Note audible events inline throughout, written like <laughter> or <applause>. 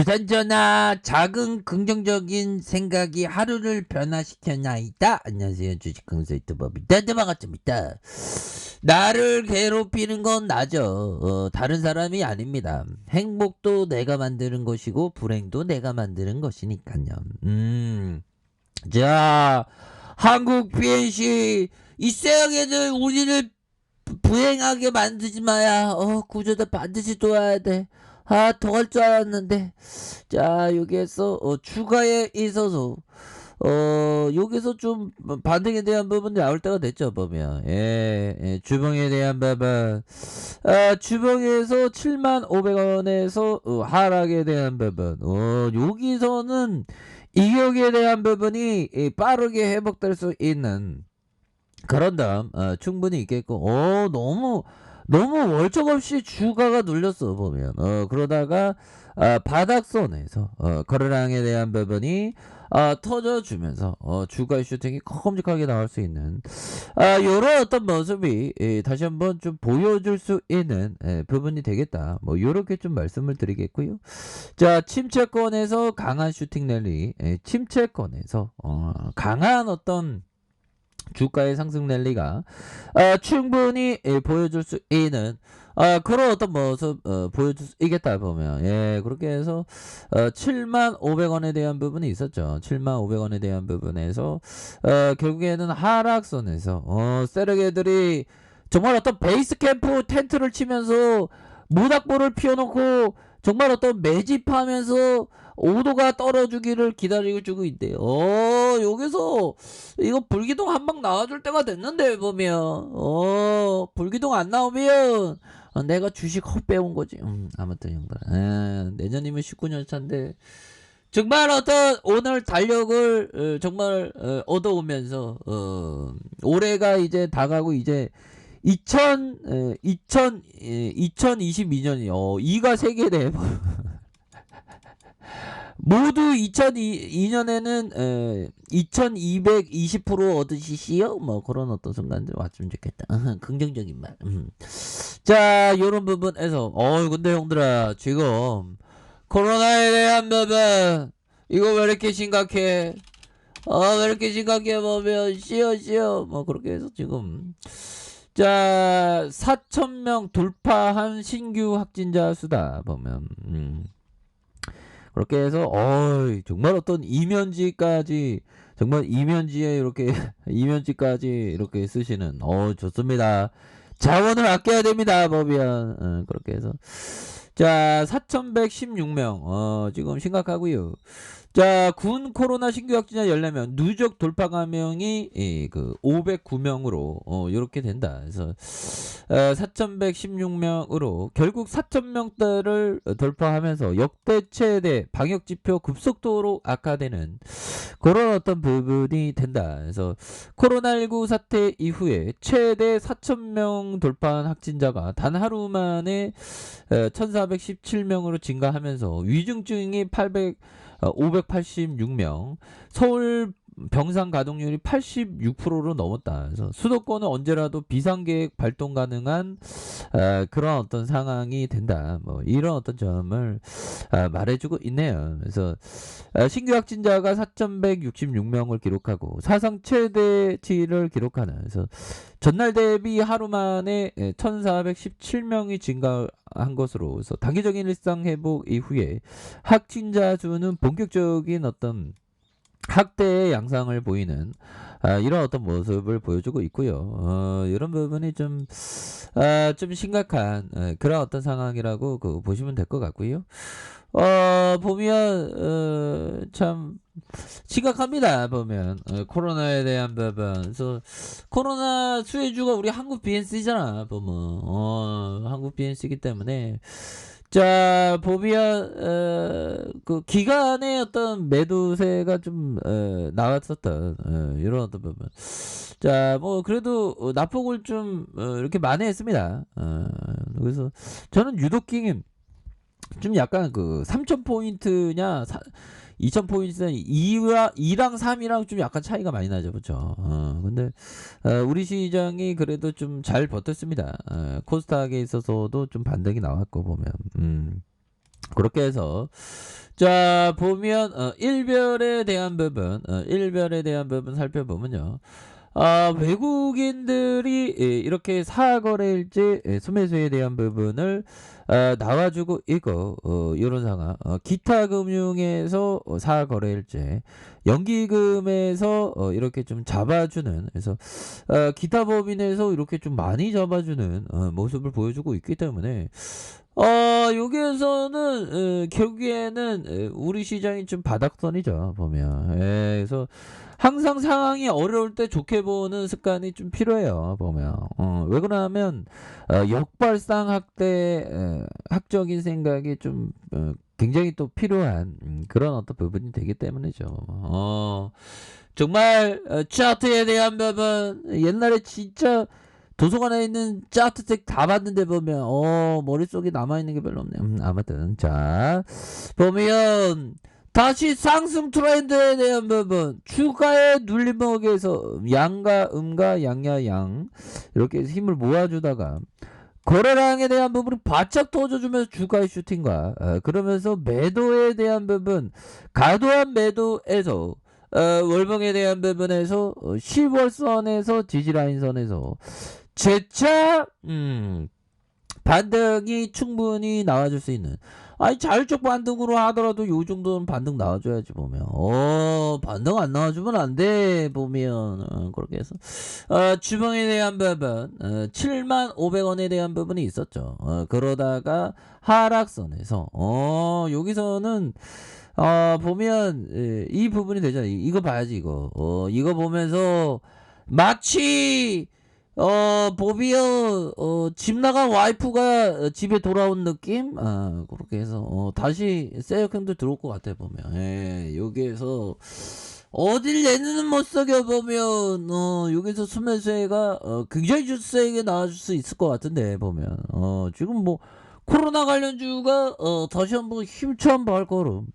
주산전화 작은 긍정적인 생각이 하루를 변화시켰나이다. 안녕하세요. 주식강사 유튜버입니다. 네, 반갑습니다. 나를 괴롭히는 건 나죠. 어, 다른 사람이 아닙니다. 행복도 내가 만드는 것이고 불행도 내가 만드는 것이니까요. 음. 자, 한국 BNC 이 쎄하게들 우리를 불행하게 만들지 마야. 어, 구조대 반드시 도와야 돼. 아, 더할줄 알았는데. 자, 여기에서, 어, 추가에 있어서, 어, 여기서 좀 반등에 대한 부분이 나올 때가 됐죠, 보면. 예, 예, 주봉에 대한 부분. 아, 주봉에서 7만 500원에서 어, 하락에 대한 부분. 어, 여기서는 이격에 대한 부분이 이, 빠르게 회복될 수 있는 그런 다음, 어, 충분히 있겠고, 어, 너무, 너무 월적 없이 주가가 눌렸어 보면 어 그러다가 아, 바닥선에서 어, 거래량에 대한 부분이 아, 터져주면서 어, 주가 슈팅이 컴직하게 나올 수 있는 아, 이런 어떤 모습이 예, 다시 한번 좀 보여줄 수 있는 예, 부분이 되겠다. 뭐 이렇게 좀 말씀을 드리겠고요. 자 침체권에서 강한 슈팅 랠리, 예, 침체권에서 어, 강한 어떤 주가의 상승 랠리가 어, 충분히 예, 보여줄 수 있는 어, 그런 어떤 모습 어, 보여줄 수 있겠다 보면 예 그렇게 해서 어, 7만 500원에 대한 부분이 있었죠. 7만 500원에 대한 부분에서 어, 결국에는 하락선에서 어, 세력애들이 정말 어떤 베이스 캠프 텐트를 치면서 모닥불을 피워놓고 정말 어떤 매집하면서 오도가 떨어지기를 기다리고 주고 있대요. 어, 여기서 이거 불기둥 한 방 나와줄 때가 됐는데 보면. 어, 불기둥 안 나오면 어, 내가 주식 헛 빼온 거지. 음, 아무튼 형들. 에, 내년이면 19년 차인데. 정말 어떤 오늘 달력을 어, 정말 어, 얻어오면서 어, 올해가 이제 다가고 이제 2000 에, 2000 에, 2022년이 어, 2가 세계 대 모두 2002년에는 에, 2220% 얻으시시요? 뭐 그런 어떤 순간들 왔으면 좋겠다. 긍정적인 말. 음. 자, 요런 부분에서 어 근데 형들아 지금 코로나에 대한 부분 이거 왜 이렇게 심각해? 어왜 이렇게 심각해 보면 쉬어 쉬어 뭐 그렇게 해서 지금 자 4천명 돌파한 신규 확진자 수다 보면 음. 그렇게 해서 어 정말 어떤 이면지까지 정말 이면지에 이렇게 <laughs> 이면지까지 이렇게 쓰시는 어 좋습니다. 자원을 아껴야 됩니다. 보면 어, 그렇게 해서 자 4,116명 어 지금 심각하고요. 자, 군 코로나 신규 확진자 14명, 누적 돌파 감염이 예, 그 509명으로 어, 이렇게 된다. 그래서 어, 4,116명으로 결국 4,000명대를 돌파하면서 역대 최대 방역 지표 급속도로 악화되는 그런 어떤 부분이 된다. 그래서 코로나19 사태 이후에 최대 4,000명 돌파한 확진자가 단 하루 만에 어, 1,417명으로 증가하면서 위중증이 800 586명, 서울 병상 가동률이 86%로 넘었다. 그래서 수도권은 언제라도 비상계획 발동 가능한 어, 그런 어떤 상황이 된다. 뭐 이런 어떤 점을 어, 말해주고 있네요. 그래서 어, 신규 확진자가 4,166명을 기록하고 사상 최대치를 기록하는. 그래서 전날 대비 하루 만에 1,417명이 증가한 것으로 그래서 단기적인 일상 회복 이후에 확진자 수는 본격적인 어떤 학대의 양상을 보이는 아, 이런 어떤 모습을 보여주고 있고요. 어, 이런 부분이 좀, 아, 좀 심각한 에, 그런 어떤 상황이라고 그, 보시면 될 것 같고요. 어, 보면 어, 참 심각합니다. 보면 어, 코로나에 대한 부분. 그래서 코로나 수혜주가 우리 한국 BNC잖아. 보면 어, 한국 BNC이기 때문에 자 보면 어, 그 기간의 어떤 매도세가 좀 어, 나왔었던 어, 이런 어떤 부분. 자 뭐 그래도 어, 납폭을 좀 어, 이렇게 만회했습니다. 어, 그래서 저는 유독 킹 좀 약간 그 3,000포인트냐, 2,000포인트냐, 2랑, 2랑 3이랑 좀 약간 차이가 많이 나죠. 그죠? 어, 근데, 어, 우리 시장이 그래도 좀 잘 버텼습니다. 어, 코스닥에 있어서도 좀 반등이 나왔고, 보면. 음. 그렇게 해서, 자 보면 어, 일별에 대한 부분, 어, 일별에 대한 부분 살펴보면요. 아, 외국인들이 예, 이렇게 사거래일지 예, 소매수에 대한 부분을 아, 나와주고 있고 어, 이런 상황. 어, 기타 금융에서 어, 사거래일지 연기금에서 어, 이렇게 좀 잡아주는 그래서 어, 기타 법인에서 이렇게 좀 많이 잡아주는 어, 모습을 보여주고 있기 때문에 어, 여기에서는 어, 결국에는 에, 우리 시장이 좀 바닥선이죠 보면. 예, 그래서 항상 상황이 어려울 때 좋게 보는 습관이 좀 필요해요 보면. 어, 왜 그러냐면 어, 역발상 학대 에, 학적인 생각이 좀 어, 굉장히 또 필요한 음, 그런 어떤 부분이 되기 때문이죠. 어, 정말 어, 차트에 대한 부분 옛날에 진짜 도서관에 있는 짜트책 다 봤는데 보면 어 머릿속에 남아있는 게 별로 없네요 음, 아무튼 자 보면 다시 상승 트렌드에 대한 부분 추가의 눌림목에서 양과 음과 양야 양 이렇게 힘을 모아주다가 거래량에 대한 부분을 바짝 터져주면서 주가의 슈팅과 어, 그러면서 매도에 대한 부분 과도한 매도에서 어, 월봉에 대한 부분에서 어, 10월선에서 지지라인선에서 재차 음, 반등이 충분히 나와줄 수 있는 아니 자율적 반등으로 하더라도 요 정도는 반등 나와줘야지 보면. 어 반등 안 나와주면 안 돼 보면. 어, 그렇게 해서. 어, 주봉에 대한 부분 어, 7만 500원에 대한 부분이 있었죠. 어, 그러다가 하락선에서. 어 여기서는 어 보면 예, 이 부분이 되잖아. 이- 이거 봐야지 이거. 어 이거 보면서 마치 어, 보비어, 어, 집 나간 와이프가 어, 집에 돌아온 느낌? 아, 그렇게 해서, 어, 다시 세역형도 들어올 것 같아, 보면. 예, 여기에서, 어딜 내는 못 속여 보면, 어, 여기서 수면세가, 어, 굉장히 좀 세게 나와줄 수 있을 것 같은데, 보면. 어, 지금 뭐, 코로나 관련주가, 어, 다시 한번 힘찬 발걸음.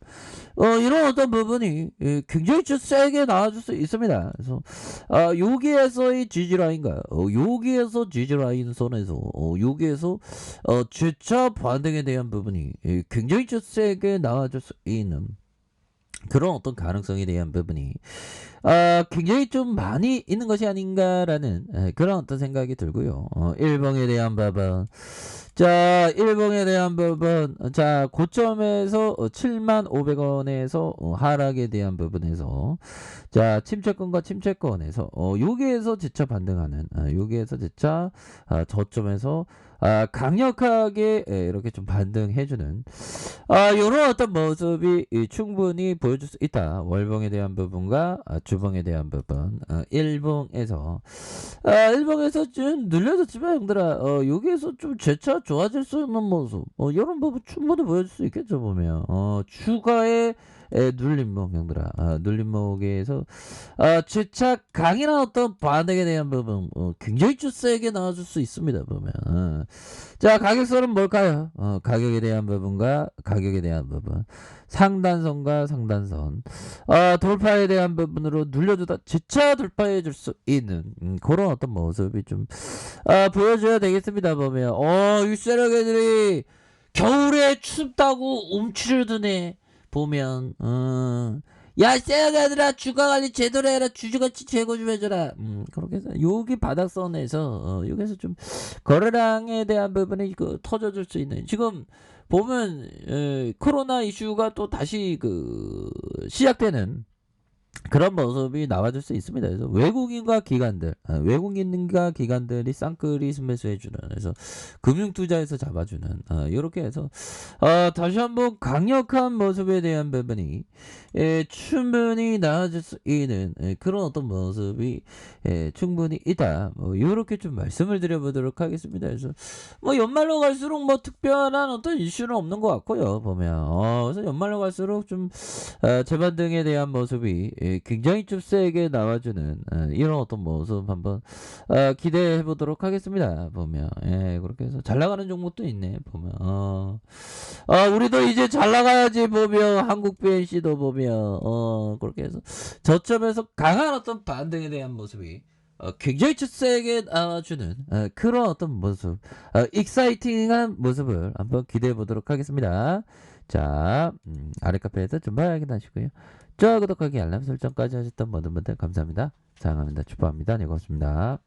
어, 이런 어떤 부분이, 예, 굉장히 좀 세게 나와줄 수 있습니다. 그래서, 아, 여기에서의 지지라인가요? 어, 여기에서 지지라인 선에서, 어, 여기에서, 어, 주차 반등에 대한 부분이 예, 굉장히 좀 세게 나와줄 수 있는 그런 어떤 가능성에 대한 부분이 아, 굉장히 좀 많이 있는 것이 아닌가라는 예, 그런 어떤 생각이 들고요. 어, 일봉에 대한 부분. 자, 일봉에 대한 부분. 자, 고점에서 어, 7만 500원에서 어, 하락에 대한 부분에서 자, 침체권과 침체권에서 어, 여기에서 재차 반등하는 아, 여기에서 재차 아, 저점에서 아, 강력하게 예, 이렇게 좀 반등해주는 아, 이런 어떤 모습이 이, 충분히 보여줄 수 있다. 월봉에 대한 부분과 아, 주 봉에 대한 부분, 어, 일봉에서 아, 일봉에서 좀 늘려졌지만 형들아, 어, 여기에서 좀 재차 좋아질 수 있는 모습, 어, 이런 부분 충분히 보여줄 수 있겠죠 보면, 어, 추가의 에, 눌림목 형들아, 아, 눌림목에서 아, 재차 강인한 어떤 반응에 대한 부분, 어, 굉장히 좀 세게 나와줄 수 있습니다 보면. 어. 자, 가격선은 뭘까요? 어, 가격에 대한 부분과 가격에 대한 부분. 상단선과 상단선. 어, 돌파에 대한 부분으로 눌려주다 재차 돌파해 줄 수 있는 음, 그런 어떤 모습이 좀 아, 보여줘야 되겠습니다 보면 어, 이 세력애들이 겨울에 춥다고 움츠려 드네 보면 어. 야, 세력애들아 주가 관리 제대로 해라. 주주가치 제고 좀 해줘라. 음, 그렇게 해서 여기 바닥선에서 어, 여기서 좀 거래량에 대한 부분이 그 터져줄 수 있는. 지금 보면 에, 코로나 이슈가 또 다시 그 시작되는 그런 모습이 나와줄 수 있습니다. 그래서 외국인과 기관들, 아, 외국인과 기관들이 쌍끌이 매수해주는, 그래서 금융투자에서 잡아주는, 이렇게 해서 어, 다시 한번 강력한 모습에 대한 부분이 예, 충분히 나아질 수 있는 예, 그런 어떤 모습이 예, 충분히 있다. 뭐 이렇게 좀 말씀을 드려보도록 하겠습니다. 그래서 뭐 연말로 갈수록 뭐 특별한 어떤 이슈는 없는 것 같고요. 보면 어, 그래서 연말로 갈수록 좀 어, 재반 등에 대한 모습이 예, 굉장히 좀 세게 나와주는 어, 이런 어떤 모습 한번 어, 기대해 보도록 하겠습니다. 보면 예, 그렇게 해서 잘 나가는 종목도 있네. 보면 어, 어, 우리도 이제 잘 나가야지 보면 한국 BNC도 보면 어, 그렇게 해서 저점에서 강한 어떤 반등에 대한 모습이 어, 굉장히 좀 세게 나와주는 어, 그런 어떤 모습, 어, 익사이팅한 모습을 한번 기대해 보도록 하겠습니다. 자, 음, 아래 카페에서 좀 확인하시고요. 저 구독하기 알람 설정까지 하셨던 모든 분들 감사합니다. 사랑합니다. 축복합니다. 네, 고맙습니다.